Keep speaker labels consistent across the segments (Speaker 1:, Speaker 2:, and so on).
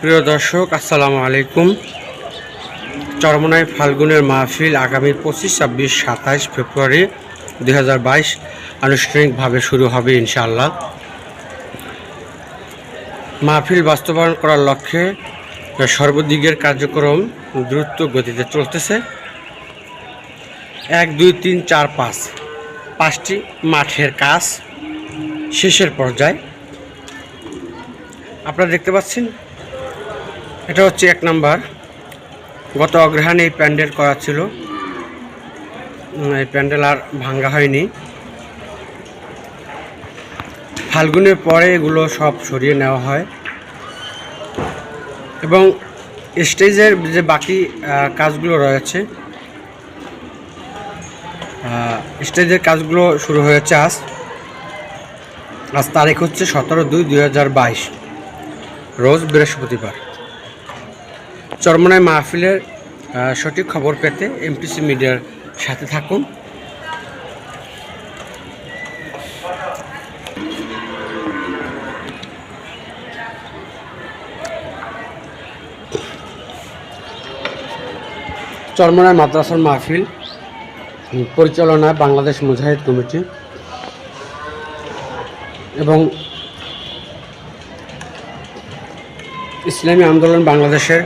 Speaker 1: প্রিয় দর্শক, আসসালামু আলাইকুম। চরমনায় ফাল্গুনের মাহফিল আগামী পঁচিশ, ছাব্বিশ, সাতাইশ ফেব্রুয়ারি দুই আনুষ্ঠানিকভাবে শুরু হবে ইনশাআল্লাহ। মাহফিল বাস্তবায়ন করার লক্ষ্যে সর্বদিকের কার্যক্রম দ্রুত গতিতে চলতেছে। এক, দুই, তিন, চার, পাঁচ, পাঁচটি মাঠের কাজ শেষের পর্যায়ে আপনারা দেখতে পাচ্ছেন? এটা হচ্ছে এক নাম্বার। গত অগ্রহায়ণে এই প্যান্ডেল করা ছিল। এই প্যান্ডেল আর ভাঙ্গা হয়নি। ফাল্গুনের পরে এগুলো সব সরিয়ে নেওয়া হয়। এবং স্টেজের যে বাকি কাজগুলো রয়েছে স্টেজের কাজগুলো শুরু হয়েছে আজ। আজ তারিখ হচ্ছে সতেরো দুই দুই হাজার বাইশ। রোজ বৃহস্পতিবার। চরমনায় মাহফিলের সঠিক খবর পেতে এমপিসি মিডিয়ার সাথে থাকুন। চরমনায় মাদ্রাসার মাহফিল পরিচালনায় বাংলাদেশ মুজাহিদ কমিটি এবং ইসলামী আন্দোলন বাংলাদেশের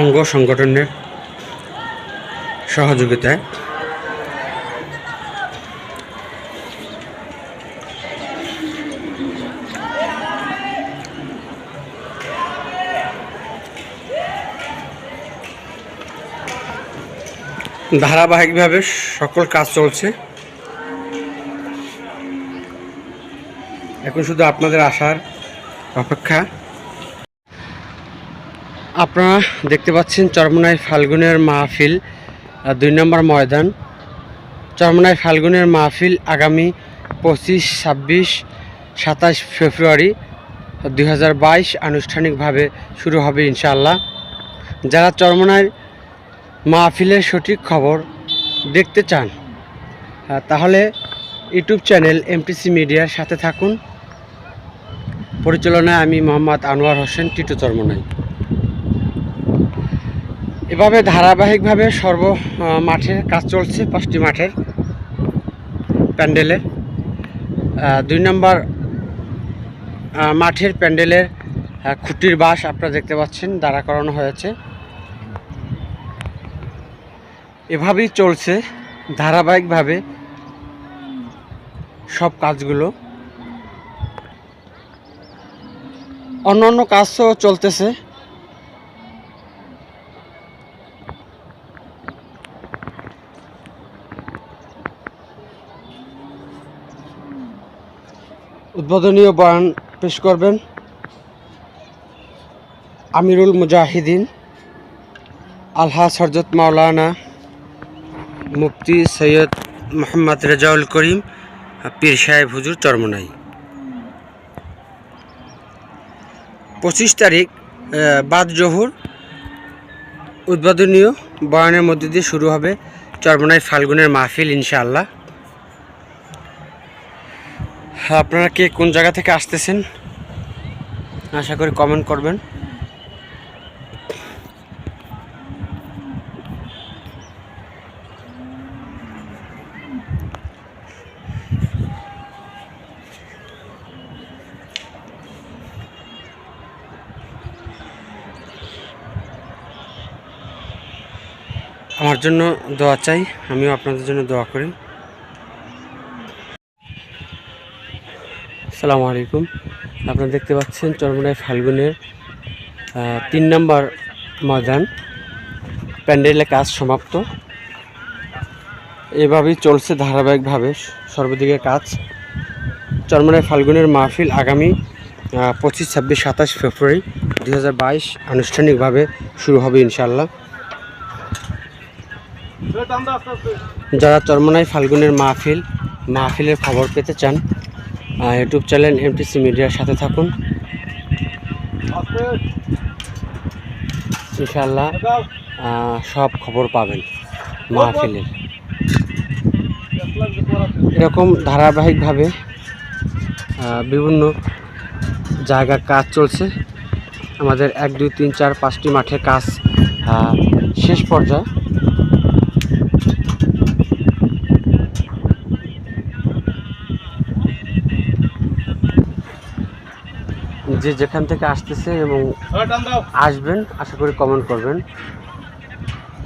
Speaker 1: অঙ্গ সংগঠনের সহযোগিতায়। ধারাবাহিকভাবে সকল কাজ চলছে। এখন শুধু আপনাদের আসার অপেক্ষা। আপনারা দেখতে পাচ্ছেন চরমনাই ফাল্গুনের মাহফিল দুই নম্বর ময়দান। চরমনাই ফাল্গুনের মাহফিল আগামী পঁচিশ, ছাব্বিশ, সাতাশ ফেব্রুয়ারি দু হাজার বাইশ আনুষ্ঠানিকভাবে শুরু হবে ইনশাআল্লাহ। যারা চরমনায় মাহফিলের সঠিক খবর দেখতে চান তাহলে ইউটিউব চ্যানেল এমটিসি মিডিয়ার সাথে থাকুন। পরিচালনায় আমি মোহাম্মদ আনোয়ার হোসেন, টিটু চরমনাই এভাবে ধারাবাহিকভাবে সর্ব মাঠের কাজ চলছে, পাঁচটি মাঠের প্যান্ডেলের দুই নম্বর মাঠের প্যান্ডেলের খুঁটির বাস আপনারা দেখতে পাচ্ছেন দাঁড়া করানো হয়েছে। এভাবেই চলছে ধারাবাহিকভাবে সব কাজগুলো। অন্য অন্য কাজও চলতেছে। উদ্বোধনীয় বয়ান পেশ করবেন আমিরুল মুজাহিদিন, আলহা সরজত মাওলানা মুফতি সৈয়দ মোহাম্মদ রেজাউল করিম, পীর সাহেব হুজুর চরমনাই। পঁচিশ তারিখ বাদ জহুর উদ্বোধনীয় বয়ানের মধ্যে দিয়ে শুরু হবে চরমনাই ফাল্গুনের মাহফিল ইনশাআল্লাহ। আপনারা কে কোন জায়গা থেকে আসতেছেন? আশা করি কমেন্ট করবেন। আমার জন্য দোয়া চাই, আমিও আপনাদের জন্য দোয়া করি। আসসালামু আলাইকুম। আপনারা দেখতে পাচ্ছেন চরমনায় ফাল্গুনের তিন নম্বর ময়দান। প্যান্ডেলের কাজ সমাপ্ত। এভাবেই চলছে ধারাবাহিকভাবে সর্বদিকে কাজ। চরমনায় ফাল্গুনের মাহফিল আগামী পঁচিশ, ছাব্বিশ, সাতাশ ফেব্রুয়ারি দু হাজার বাইশ আনুষ্ঠানিকভাবে শুরু হবে ইনশাল্লাহ যারা চরমনায় ফাল্গুনের মাহফিল, মাহফিলের খবর পেতে চান ইউটিউব চ্যানেল এমটিসি মিডিয়ার সাথে থাকুন। ইনশাল্লাহ সব খবর পাবেন মাহফিলের। এরকম ধারাবাহিকভাবে বিভিন্ন জায়গার কাজ চলছে। আমাদের এক, দুই, তিন, চার, পাঁচটি মাঠের কাজ শেষ পর্যায়ে। যে যেখান থেকে আসতেছে এবং আসবেন, আশা করি কমেন্ট করবেন।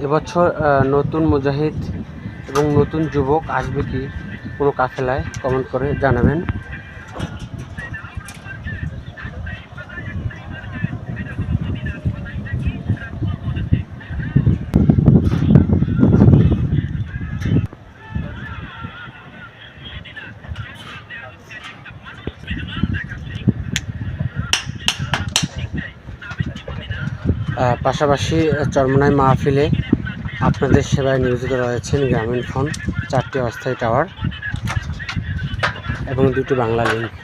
Speaker 1: এবছর নতুন মুজাহিদ এবং নতুন যুবক আসবে কি কোনো কাফেলায় কমেন্ট করে জানাবেন। পাশাপাশি চরমনাই মাহফিলে আপনাদের সেবায় নিয়োজিত রয়েছেন গ্রামীণ ফোন, চারটি অস্থায়ী টাওয়ার এবং দুটি বাংলা লিঙ্ক।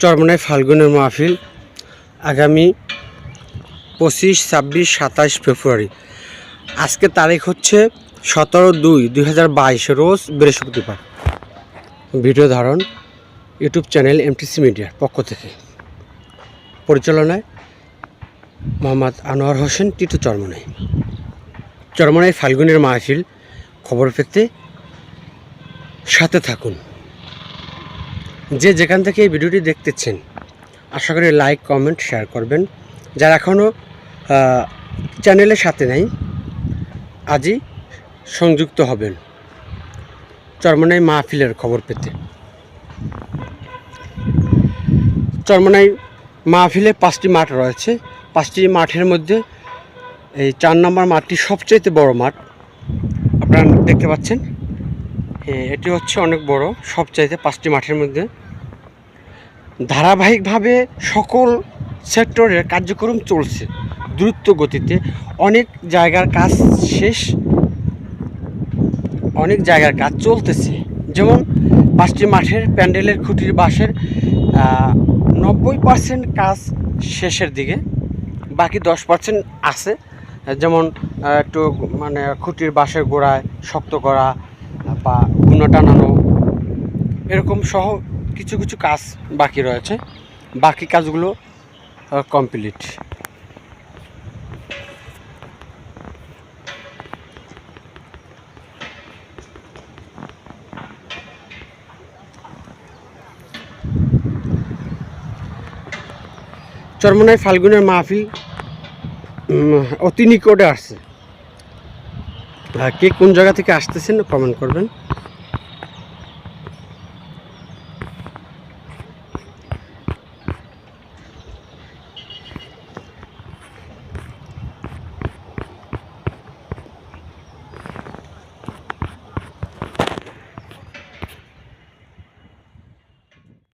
Speaker 1: চরমনাই ফাল্গুনের মাহফিল আগামী পঁচিশ, ছাব্বিশ সাতাশ ফেব্রুয়ারি। আজকে তারিখ হচ্ছে সতেরো দুই দুই হাজার বাইশ, রোজ বৃহস্পতিবার। ভিডিও ধারণ ইউটিউব চ্যানেল এমটিসি মিডিয়ার পক্ষ থেকে। পরিচালনায় মোহাম্মদ আনোয়ার হোসেন, টিটু চরমনাই। চরমনাই ফাল্গুনের মাহফিল খবর পেতে সাথে থাকুন। যে যেখান থেকে এই ভিডিওটি দেখতেছেন আশা করি লাইক কমেন্ট শেয়ার করবেন। যারা এখনও চ্যানেলের সাথে নেই, আজই সংযুক্ত হবেন। চরমনাই মাহফিলের খবর পেতে। চরমনাই মাহফিলে পাঁচটি মাঠ রয়েছে। পাঁচটি মাঠের মধ্যে এই চার নম্বর মাঠটি সবচাইতে বড় মাঠ। আপনারা দেখতে পাচ্ছেন। এটি হচ্ছে অনেক বড়, সবচাইতে পাঁচটি মাঠের মধ্যে। ধারাবাহিকভাবে সকল সেক্টরের কার্যক্রম চলছে দ্রুত গতিতে। অনেক জায়গার কাজ শেষ, অনেক জায়গার কাজ চলতেছে। যেমন পাঁচটি মাঠের প্যান্ডেলের খুঁটির বাঁশের নব্বই পার্সেন্ট কাজ শেষের দিকে, বাকি দশ পার্সেন্ট আছে। যেমন একটু মানে খুঁটির বাঁশের গোড়ায় শক্ত করা বা গুণা টানানো, এরকম সহ কিছু কিছু কাজ বাকি রয়েছে। বাকি কাজগুলো কমপ্লিট চরমনাই ফাল্গুনের মাহফিল অতি নিকটে আসছে। কে কোন জায়গা থেকে আসতেছেন কমেন্ট করবেন।